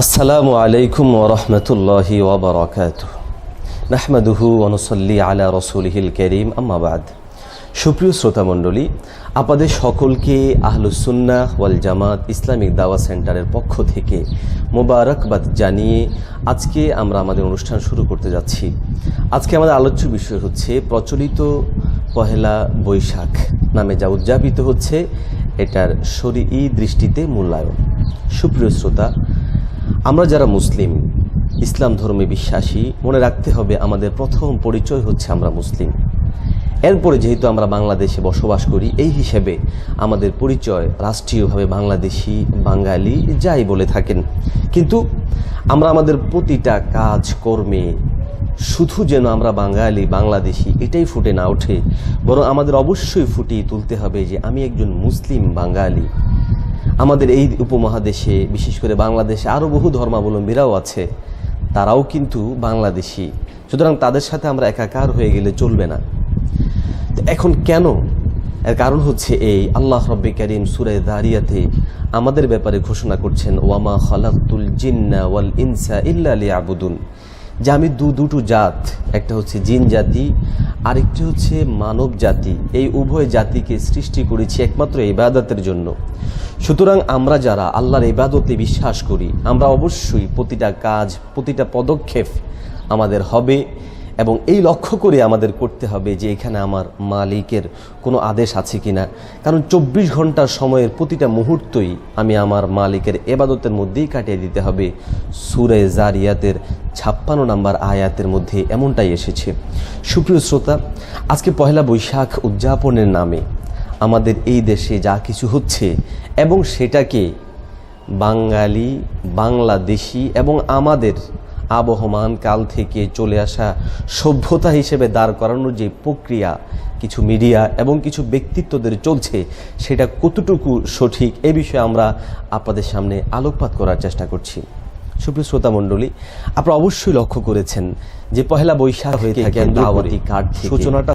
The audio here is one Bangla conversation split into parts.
আসসালামু আলাইকুম ওরহমতুল্লাহি ওবরাকাত নাহমাদুহু অনুসল্লি আলা রসুলহিল করিম আম্মাবাদ সুপ্রিয় শ্রোতা মণ্ডলী আপনাদের সকলকে আহলুসুন্না ওয়াল জামাত ইসলামিক দাওয়া সেন্টারের পক্ষ থেকে মোবারকবাদ জানিয়ে আজকে আমরা আমাদের অনুষ্ঠান শুরু করতে যাচ্ছি। আজকে আমাদের আলোচ্য বিষয় হচ্ছে প্রচলিত পহেলা বৈশাখ নামে যা উদযাপিত হচ্ছে, এটার শরী দৃষ্টিতে মূল্যায়ন। সুপ্রিয় শ্রোতা আমরা যারা মুসলিম, ইসলাম ধর্মে বিশ্বাসী, মনে রাখতে হবে আমাদের প্রথম পরিচয় হচ্ছে আমরা মুসলিম। এরপরে যেহেতু আমরা বাংলাদেশে বসবাস করি, এই হিসেবে আমাদের পরিচয় রাষ্ট্রীয়ভাবে বাংলাদেশি, বাঙালি, যাই বলে থাকেন। কিন্তু আমরা আমাদের প্রতিটা কাজ, কর্মে শুধু যেন আমরা বাঙালি, বাংলাদেশি, এটাই ফুটে না ওঠে। বরং আমাদের অবশ্যই ফুটিয়ে তুলতে হবে যে আমি একজন মুসলিম বাঙালি। আমাদের এই উপমহাদেশে, বিশেষ করে বাংলাদেশে আরও বহু ধর্মাবলম্বীরাও আছে। তারাও কিন্তু বাংলাদেশি। সুতরাং তাদের সাথে আমরা একাকার হয়ে গেলে চলবে না। এখন কেন? এর কারণ হচ্ছে এই, আল্লাহ রব্বে করিম সুরে দারিয়াতে আমাদের ব্যাপারে ঘোষণা করছেন ওয়ামা খালাকুল জিন্না ওয়াল ইনসা ইল্লা লিয়াবুদুন। যে আমি দু দুটো জাত, একটা হচ্ছে জিন জাতি, আরেকটি হচ্ছে মানব জাতি। এই উভয় জাতিকে সৃষ্টি করেছি একমাত্র ইবাদতের জন্য। সুতরাং আমরা যারা আল্লাহর ইবাদতে বিশ্বাস করি, আমরা অবশ্যই প্রতিটা কাজ, প্রতিটা পদক্ষেপ আমাদের হবে। এবং এই লক্ষ্য করে আমাদের করতে হবে যে এখানে আমার মালিকের কোনো আদেশ আছে কিনা। কারণ চব্বিশ ঘণ্টার সময়ের প্রতিটা মুহূর্তই আমি আমার মালিকের এবাদতের মধ্যেই কাটিয়ে দিতে হবে। সুরে জারিয়াতের ছাপ্পান্ন নাম্বার আয়াতের মধ্যে এমনটাই এসেছে। সুপ্রিয় শ্রোতা, আজকে পহেলা বৈশাখ উদযাপনের নামে আমাদের এই দেশে যা কিছু হচ্ছে এবং সেটাকে বাঙালি, বাংলাদেশি এবং আমাদের আবহমান কাল থেকে চলে আসা সভ্যতা হিসেবে দাঁড় করানোর যে প্রক্রিয়া কিছু মিডিয়া এবং কিছু ব্যক্তিত্বদের চলছে সেটা কতটুকু সঠিক এ বিষয়ে আমরা আপনাদের সামনে আলোকপাত করার চেষ্টা করছি। সুপ্রিয় শ্রোতা মণ্ডলী আপনারা অবশ্যই লক্ষ্য করেছেন যে পহেলা বৈশাখ হয়ে থাকে সূচনাটা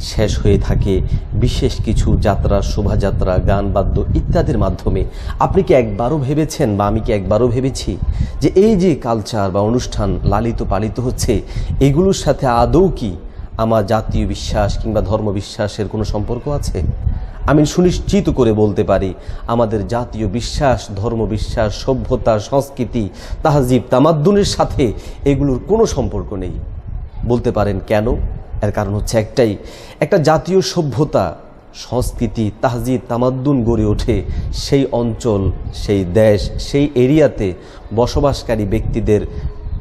শেষ হয়ে থাকে বিশেষ কিছু যাত্রা, শোভাযাত্রা, গান, বাদ্য ইত্যাদির মাধ্যমে। আপনি কি একবারও ভেবেছেন বা আমি কি একবারও ভেবেছি যে এই যে কালচার বা অনুষ্ঠান লালিত পালিত হচ্ছে, এগুলোর সাথে আদৌ কি আমার জাতীয় বিশ্বাস কিংবা ধর্ম বিশ্বাসের কোনো সম্পর্ক আছে? আমি সুনিশ্চিত করে বলতে পারি, আমাদের জাতীয় বিশ্বাস, ধর্ম বিশ্বাস, সভ্যতা, সংস্কৃতি, তাহাজিব, তামাদ্দুনের সাথে এগুলোর কোনো সম্পর্ক নেই। বলতে পারেন কেন? এর কারণ হচ্ছে একটাই। একটা জাতীয় সভ্যতা, সংস্কৃতি, তাহজিদ, তামাদ্দুন গড়ে ওঠে সেই অঞ্চল, সেই দেশ, সেই এরিয়াতে বসবাসকারী ব্যক্তিদের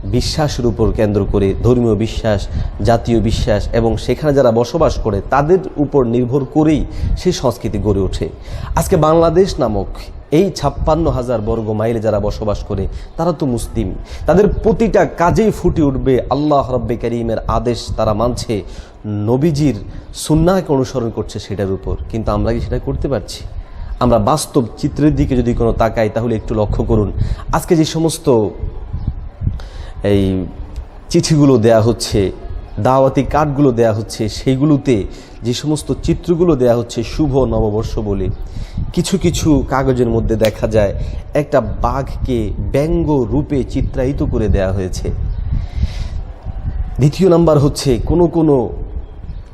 বিশ্বাসের উপর কেন্দ্র করে ধর্মীয় বিশ্বাস, জাতীয় বিশ্বাস এবং সেখানে যারা বসবাস করে তাদের উপর নির্ভর করেই সেই সংস্কৃতি গড়ে ওঠে। আজকে বাংলাদেশ নামক এই ছাপ্পান্ন হাজার বর্গ মাইলে যারা বসবাস করে, তারা তো মুসলিম। তাদের প্রতিটা কাজেই ফুটে উঠবে আল্লাহ রব্বে করিমের আদেশ তারা মানছে। নবীজির সুন্নাকে অনুসরণ করছে সেটার উপর। কিন্তু আমরা কি সেটা করতে পারছি? আমরা বাস্তব চিত্রের দিকে যদি কোনো তাকাই তাহলে একটু লক্ষ্য করুন। আজকে যে সমস্ত এই চিঠিগুলো দেয়া হচ্ছে, দাওয়াতি কার্ডগুলো দেয়া হচ্ছে, সেইগুলোতে যে সমস্ত চিত্রগুলো দেয়া হচ্ছে শুভ নববর্ষ বলে, কিছু কিছু কাগজের মধ্যে দেখা যায় একটা বাঘকে ব্যঙ্গ রূপে চিত্রায়িত করে দেয়া হয়েছে। দ্বিতীয় নাম্বার হচ্ছে, কোনো কোনো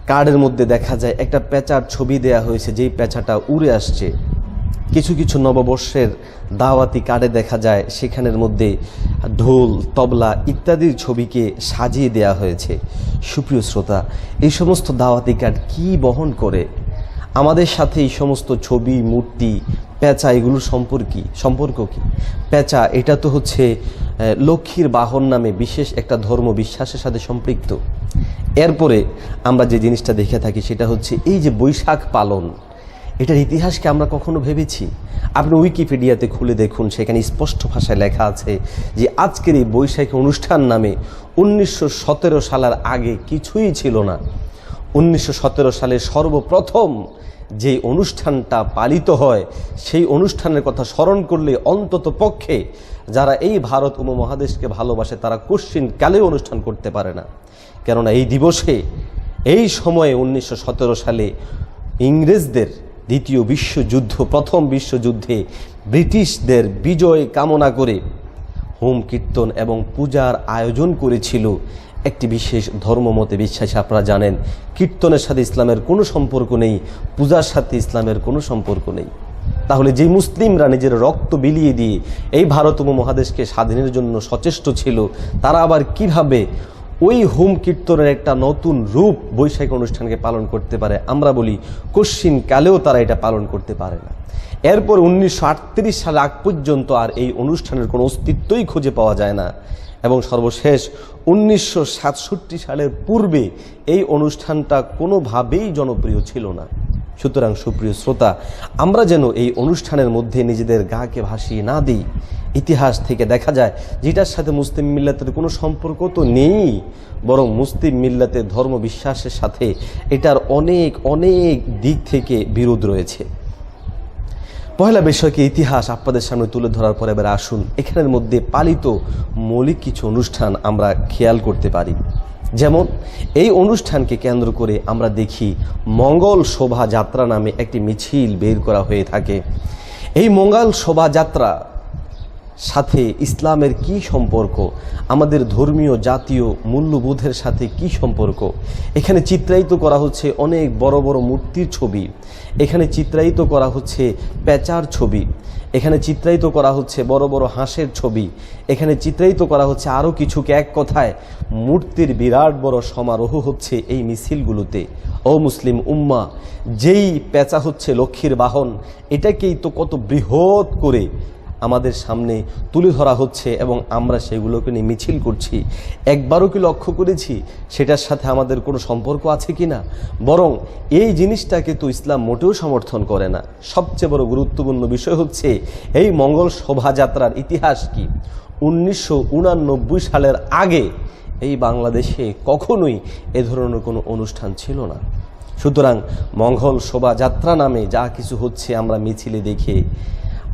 কার্ডের মধ্যে দেখা যায় একটা পেঁচার ছবি দেয়া হয়েছে, যেই পেঁচাটা উড়ে আসছে। কিছু কিছু নববর্ষের দাওয়াতি কার্ডে দেখা যায়, সেখানের মধ্যে ঢোল, তবলা ইত্যাদির ছবিকে সাজিয়ে দেয়া হয়েছে। সুপ্রিয় শ্রোতা, এই সমস্ত দাওয়াতি কার্ড কি বহন করে? আমাদের সাথে এই সমস্ত ছবি, মূর্তি, পেঁচা, এগুলোর সম্পর্কি সম্পর্ক কি? পেঁচা, এটা তো হচ্ছে লক্ষ্মীর বাহন নামে বিশেষ একটা ধর্ম বিশ্বাসের সাথে সম্পৃক্ত। এরপরে আমরা যে জিনিসটা দেখে থাকি, সেটা হচ্ছে এই যে বৈশাখ পালন। এটার ইতিহাসকে আমরা কখনো ভেবেছি? আপনি উইকিপিডিয়াতে খুলে দেখুন, সেখানে স্পষ্ট ভাষায় লেখা আছে যে আজকের এই বৈশাখী অনুষ্ঠান নামে উনিশশো সতেরো সালের আগে কিছুই ছিল না। উনিশশো সতেরো সালে সর্বপ্রথম যে অনুষ্ঠানটা পালিত হয়, সেই অনুষ্ঠানের কথা স্মরণ করলে অন্তত পক্ষে যারা এই ভারত উপমহাদেশকে ভালোবাসে, তারা কোশ্চিন কালে অনুষ্ঠান করতে পারে না। কেননা এই দিবসে, এই সময়ে উনিশশো সতেরো সালে ইংরেজদের দ্বিতীয় বিশ্বযুদ্ধ, প্রথম বিশ্বযুদ্ধে ব্রিটিশদের বিজয় কামনা করে হোম কীর্তন এবং পূজার আয়োজন করেছিল। একটি বিশেষ ধর্মমতে বিশ্বাসী আপনারা জানেন, কীর্তনের সাথে ইসলামের কোনো সম্পর্ক নেই, পূজার সাথে ইসলামের কোনো সম্পর্ক নেই। তাহলে যে মুসলিমরা নিজের রক্ত বিলিয়ে দিয়ে এই ভারত উপমহাদেশকে স্বাধীনের জন্য সচেষ্ট ছিল, তারা আবার কীভাবে ওই হোম কীর্তনের একটা নতুন রূপ বৈশাখী অনুষ্ঠানকে পালন করতে পারে। আমরা বলি, কশ্চিন কালেও তারা এটা পালন করতে পারে না। এরপর উনিশশো সালে আগ পর্যন্ত আর এই অনুষ্ঠানের কোনো অস্তিত্বই খুঁজে পাওয়া যায় না। এবং সর্বশেষ উনিশশো সাতষট্টি সালের পূর্বে এই অনুষ্ঠানটা কোনোভাবেই জনপ্রিয় ছিল না। সুতরাং সুপ্রিয় শ্রোতা, আমরা যেন এই অনুষ্ঠানের মধ্যে নিজেদের গাকে ভাসিয়ে না দিই। ইতিহাস থেকে দেখা যায়, যেটার সাথে মুসলিম মিল্লাতের কোনো সম্পর্ক তো নেই, বরং মুসলিম মিল্লাতের ধর্ম বিশ্বাসের সাথে এটার অনেক অনেক দিক থেকে বিরোধ রয়েছে। পয়লা বিষয়কে ইতিহাস আপনাদের সামনে তুলে ধরার পর এবার আসুন। এখানের মধ্যে পালিত মৌলিক কিছু অনুষ্ঠান আমরা খেয়াল করতে পারি। যেমন, এই অনুষ্ঠানকে কেন্দ্র করে আমরা দেখি মঙ্গল শোভাযাত্রা নামে একটি মিছিল বের করা হয়ে থাকে। এই মঙ্গল শোভাযাত্রা সাথে ইসলামের কি সম্পর্ক? আমাদের ধর্মীয়, জাতীয় মূল্যবোধের সাথে কি সম্পর্ক? এখানে চিত্রায়িত করা হচ্ছে অনেক বড় বড় মূর্তির ছবি। এখানে চিত্রায়িত করা হচ্ছে পেঁচার ছবি। এখানে চিত্রায়িত করা হচ্ছে বড় বড় হাঁসের ছবি। এখানে চিত্রায়িত করা হচ্ছে আরও কিছুকে এক কথায় মূর্তির বিরাট বড় সমারোহ হচ্ছে এই মিছিলগুলোতে। ও মুসলিম উম্মা, যেই পেঁচা হচ্ছে লক্ষ্মীর বাহন, এটাকেই তো কত বৃহৎ করে আমাদের সামনে তুলে ধরা হচ্ছে এবং আমরা সেগুলোকে নিয়ে মিছিল করছি। একবারও কি লক্ষ্য করেছি? সেটার সাথে আমাদের কোনো সম্পর্ক আছে কি না? বরং এই জিনিসটাকে তো ইসলাম মোটেও সমর্থন করে না। সবচেয়ে বড় গুরুত্বপূর্ণ বিষয় হচ্ছে, এই মঙ্গল শোভাযাত্রার ইতিহাস কি? উনিশশো সালের আগে এই বাংলাদেশে কখনোই এ ধরনের কোনো অনুষ্ঠান ছিল না। সুতরাং মঙ্গল শোভাযাত্রা নামে যা কিছু হচ্ছে আমরা মিছিলে দেখে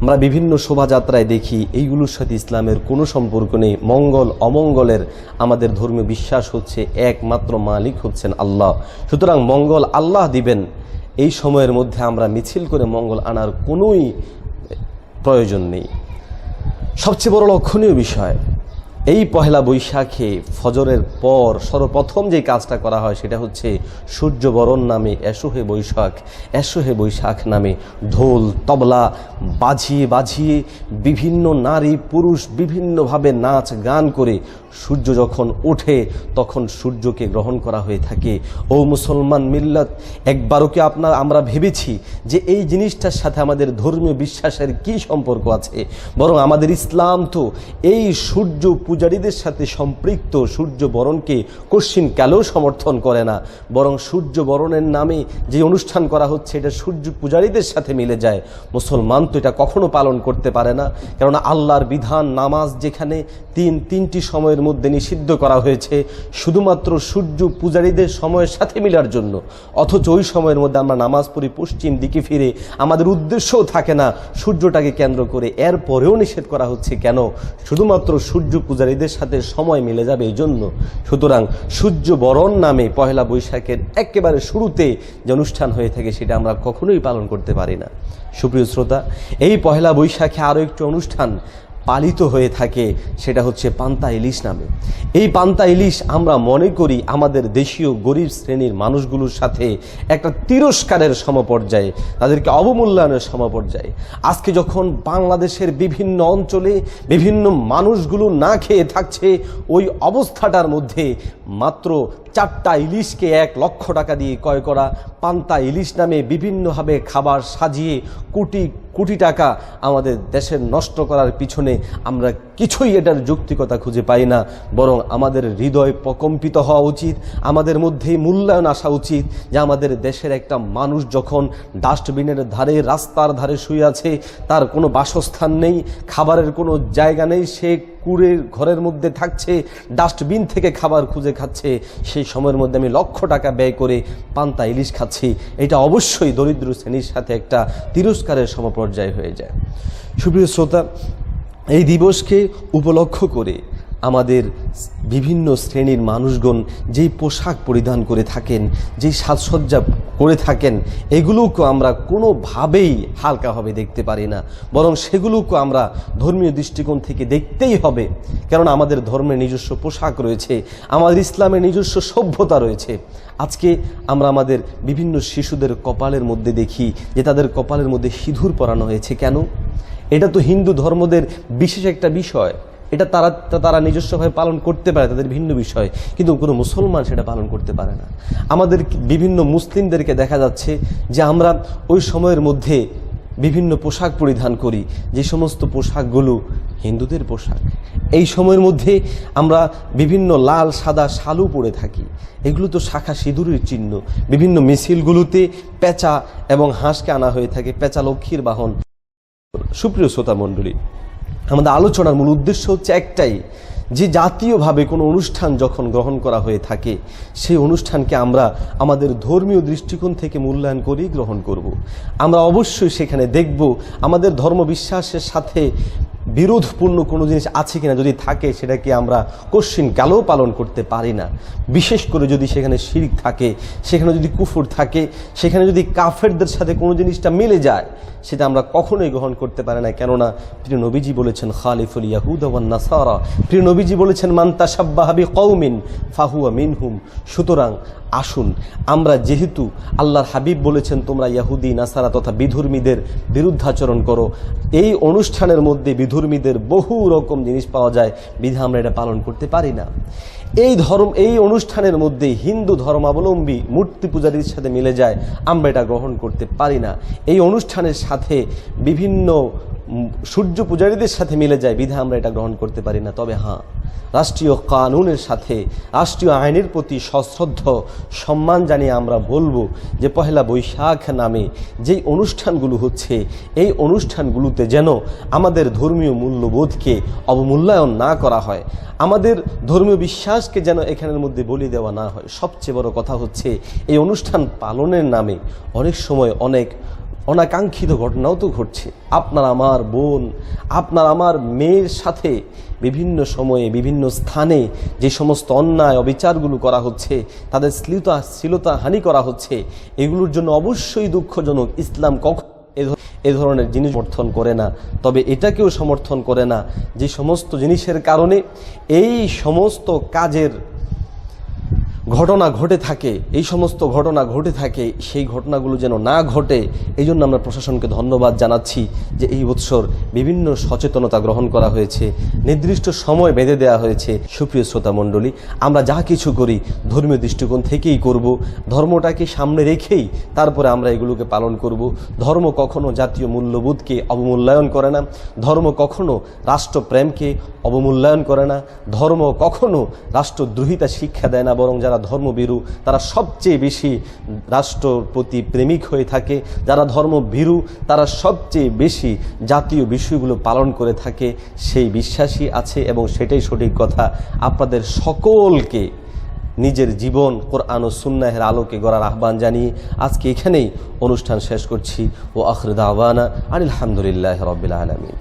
আমরা বিভিন্ন শোভাযাত্রায় দেখি, এইগুলোর সাথে ইসলামের কোনো সম্পর্ক নেই। মঙ্গল, অমঙ্গলের আমাদের ধর্মীয় বিশ্বাস হচ্ছে একমাত্র মালিক হচ্ছেন আল্লাহ। সুতরাং মঙ্গল আল্লাহ দিবেন। এই সময়ের মধ্যে আমরা মিছিল করে মঙ্গল আনার কোনোই প্রয়োজন নেই। সবচেয়ে বড় লক্ষণীয় বিষয় এই পহেলা বৈশাখে ফজরের পর সর্বপ্রথম যে কাজটা করা হয় সেটা হচ্ছে সূর্যবরণ নামে এসোহে বৈশাখ এসোহে বৈশাখ নামে ঢোল, তবলা বাজিয়ে বাজিয়ে বিভিন্ন নারী, পুরুষ বিভিন্নভাবে নাচ গান করে সূর্য যখন ওঠে তখন সূর্যকে গ্রহণ করা হয়ে থাকে। ও মুসলমান মিল্লাত, একবারও কি আপনার আমরা ভেবেছি যে এই জিনিসটার সাথে আমাদের ধর্মীয় বিশ্বাসের কি সম্পর্ক আছে? বরং আমাদের ইসলাম তো এই সূর্য পূজারীদের সাথে সম্পৃক্ত সূর্য বরণকে কশ্চিন কালেও সমর্থন করে না। বরং সূর্য বরণের নামে যে অনুষ্ঠান করা হচ্ছে, এটা সূর্য পূজারীদের সাথে মিলে যায়। মুসলমান তো এটা কখনো পালন করতে পারে না। কেননা আল্লাহর বিধান, নামাজ যেখানে তিন, তিনটি সময়ের মধ্যে নিষিদ্ধ করা হয়েছে, শুধুমাত্র সূর্য পূজারীদের সময়ের সাথে মিলার জন্য। অথচ ওই সময়ের মধ্যে আমরা নামাজ পড়ি, পশ্চিম দিকে ফিরে আমাদের উদ্দেশ্যও থাকে না সূর্যটাকে কেন্দ্র করে। এর পরেও নিষেধ করা হচ্ছে কেন? শুধুমাত্র সূর্য পূজারীদের সাথে সময় মিলে যাবে এই জন্য। সুতরাং সূর্য বরণ নামে পহেলা বৈশাখের একেবারে শুরুতে যে অনুষ্ঠান হয়ে থাকে সেটা আমরা কখনোই পালন করতে পারি না। সুপ্রিয় শ্রোতা, এই পহেলা বৈশাখে আরও একটি অনুষ্ঠান পালিত হয়ে থাকে, সেটা হচ্ছে পান্তা ইলিশ নামে। এই পান্তা ইলিশ আমরা মনে করি আমাদের দেশীয় গরিব শ্রেণির মানুষগুলোর সাথে একটা তিরস্কারের সমপর্যায়ে, তাদেরকে অবমূল্যায়নের সমপর্যায়ে। আজকে যখন বাংলাদেশের বিভিন্ন অঞ্চলে বিভিন্ন মানুষগুলো না খেয়ে থাকছে, ওই অবস্থাটার মধ্যে মাত্র চারটা ইলিশকে এক লক্ষ টাকা দিয়ে ক্রয় করা পান্তা ইলিশ নামে বিভিন্নভাবে খাবার সাজিয়ে কোটি কোটি টাকা আমাদের দেশের নষ্ট করার পিছনে আমরা কিছুই এটার যৌক্তিকতা খুঁজে পাই না, বরং আমাদের হৃদয় প্রকম্পিত হওয়া উচিত, আমাদের মধ্যেই মূল্যায়ন আসা উচিত যে আমাদের দেশের একটা মানুষ যখন ডাস্টবিনের ধারে, রাস্তার ধারে শুয়ে আছে, তার কোনো বাসস্থান নেই, খাবারের কোনো জায়গা নেই, সে কুড়ের ঘরের মধ্যে থাকছে, ডাস্টবিন থেকে খাবার খুঁজে খাচ্ছে, সেই সময়ের মধ্যে আমি লক্ষ টাকা ব্যয় করে পান্তা ইলিশ খাচ্ছি। এটা অবশ্যই দরিদ্র শ্রেণির সাথে একটা তিরস্কারের সমপর্যায় হয়ে যায়। সুপ্রিয় শ্রোতা এই দিবসকে উপলক্ষ করে আমাদের বিভিন্ন শ্রেণির মানুষগণ যেই পোশাক পরিধান করে থাকেন, যেই সাজসজ্জা করে থাকেন, এগুলোকে আমরা কোনোভাবেই হালকাভাবে দেখতে পারি না। বরং সেগুলোকে আমরা ধর্মীয় দৃষ্টিকোণ থেকে দেখতেই হবে। কারণ আমাদের ধর্মের নিজস্ব পোশাক রয়েছে, আমাদের ইসলামের নিজস্ব সভ্যতা রয়েছে। আজকে আমরা আমাদের বিভিন্ন শিশুদের কপালের মধ্যে দেখি যে তাদের কপালের মধ্যে সিঁদুর পরানো হয়েছে কেন? এটা তো হিন্দু ধর্মদের বিশেষ একটা বিষয়। এটা তারা তারা নিজস্বভাবে পালন করতে পারে, তাদের ভিন্ন বিষয়। কিন্তু কোনো মুসলমান সেটা পালন করতে পারে না। আমাদের বিভিন্ন মুসলিমদেরকে দেখা যাচ্ছে যে আমরা ওই সময়ের মধ্যে বিভিন্ন পোশাক পরিধান করি। যে সমস্ত পোশাকগুলো হিন্দুদের পোশাক। এই সময়ের মধ্যে আমরা বিভিন্ন লাল, সাদা শালু পরে থাকি। এগুলো তো শাখা সিঁদুরের চিহ্ন। বিভিন্ন মিছিলগুলোতে পেঁচা এবং হাঁসকে আনা হয়ে থাকে। পেঁচা লক্ষ্মীর বাহন। সুপ্রিয় শ্রোতা মণ্ডলী, আমাদের আলোচনার মূল উদ্দেশ্য হচ্ছে একটাই, যে জাতীয়ভাবে কোনো অনুষ্ঠান যখন গ্রহণ করা হয়ে থাকে, সেই অনুষ্ঠানকে আমরা আমাদের ধর্মীয় দৃষ্টিকোণ থেকে মূল্যায়ন করেই গ্রহণ করব। আমরা অবশ্যই সেখানে দেখব আমাদের ধর্মবিশ্বাসের সাথে বিরোধপূর্ণ কোনো জিনিস আছে কিনা, যদি থাকে, সেটাকে আমরা কশ্চিন কালেও পালন করতে পারি না। বিশেষ করে যদি সেখানে শিরিক থাকে, সেখানে যদি কুফুর থাকে, সেখানে যদি কাফেরদের সাথে কোনো জিনিসটা মিলে যায়, সেটা আমরা কখনোই গ্রহণ করতে পারি না। কেননা, প্রিয় নবীজি বলেছেন, খালিফুল ইয়াহুদ ওয়ান নাসারা। প্রিয় নবীজি বলেছেন মান্তা সাব্বাহাবি কৌমিন ফাহুয়া মিনহুম। সুতরাং আসুন। আমরা যেহেতু আল্লাহর হাবিব বলেছেন, তোমরা ইয়াহুদি, নাসারা তথা বিধর্মীদের বিরুদ্ধাচরণ করো। এই অনুষ্ঠানের মধ্যে বিধর্মীদের বহু রকম জিনিস পাওয়া যায়, বিধা আমরা এটা পালন করতে পারি না। এই ধর্ম, এই অনুষ্ঠানের মধ্যে হিন্দু ধর্মাবলম্বী মূর্তি পূজারীর সাথে মিলে যায়, আমরা এটা গ্রহণ করতে পারি না। এই অনুষ্ঠানের সাথে বিভিন্ন সূর্য পূজারীদের সাথে মিলে যায়, বিধা আমরা এটা গ্রহণ করতে পারি না। তবে হ্যাঁ রাষ্ট্রীয় কানুনের সাথে, রাষ্ট্রীয় আইনের প্রতি সশ্রদ্ধ সম্মান জানিয়ে আমরা বলব যে পহেলা বৈশাখ নামে যেই অনুষ্ঠানগুলো হচ্ছে, এই অনুষ্ঠানগুলোতে যেন আমাদের ধর্মীয় মূল্যবোধকে অবমূল্যায়ন না করা হয়, আমাদের ধর্মীয় বিশ্বাসকে যেন এখানের মধ্যে বলি দেওয়া না হয়। সবচেয়ে বড় কথা হচ্ছে, এই অনুষ্ঠান পালনের নামে অনেক সময় অনেক অনাকাঙ্ক্ষিত ঘটনাও তো ঘটছে। আপনার আমার বোন, আপনার আমার মেয়ের সাথে বিভিন্ন সময়ে, বিভিন্ন স্থানে যে সমস্ত অন্যায় অবিচারগুলো করা হচ্ছে, তাদের শ্লীলতা শ্লীলতা হানি করা হচ্ছে, এগুলোর জন্য অবশ্যই দুঃখজনক ইসলাম কখন এ ধরনের জিনিস সমর্থন করে না। তবে এটাকেও সমর্থন করে না যে সমস্ত জিনিসের কারণে এই সমস্ত কাজের ঘটনা ঘটে থাকে, এই সমস্ত ঘটনা ঘটে থাকে, সেই ঘটনাগুলো যেন না ঘটে, এই জন্য আমরা প্রশাসনকে ধন্যবাদ জানাচ্ছি যে এই বৎসর বিভিন্ন সচেতনতা গ্রহণ করা হয়েছে, নির্দিষ্ট সময় বেঁধে দেওয়া হয়েছে। সুপ্রিয় শ্রোতা মণ্ডলী, আমরা যা কিছু করি, ধর্মীয় দৃষ্টিকোণ থেকেই করব, ধর্মটাকে সামনে রেখেই তারপরে আমরা এগুলোকে পালন করব। ধর্ম কখনো জাতীয় মূল্যবোধকে অবমূল্যায়ন করে না, ধর্ম কখনো রাষ্ট্রপ্রেমকে অবমূল্যায়ন করে না। ধর্ম কখনো রাষ্ট্রদ্রোহিতা শিক্ষা দেয় না, বরং যারা ধর্মভীরু, তারা সবচেয়ে বেশি রাষ্ট্রর প্রতি প্রেমিক হয়ে থাকে। যারা ধর্মভীরু, তারা সবচেয়ে বেশি জাতীয় বিষয়গুলো পালন করে থাকে। সেই বিশ্বাসী আছে এবং সেটাই সঠিক কথা। আপনাদের সকলকে নিজের জীবন, কোরআন ও সুন্নাহের আলোকে গড়ার আহ্বান জানিয়ে আজকে এখানেই অনুষ্ঠান শেষ করছি। ও আখরুদ আওয়ানা আলহামদুলিল্লাহ রবিল আলমিন।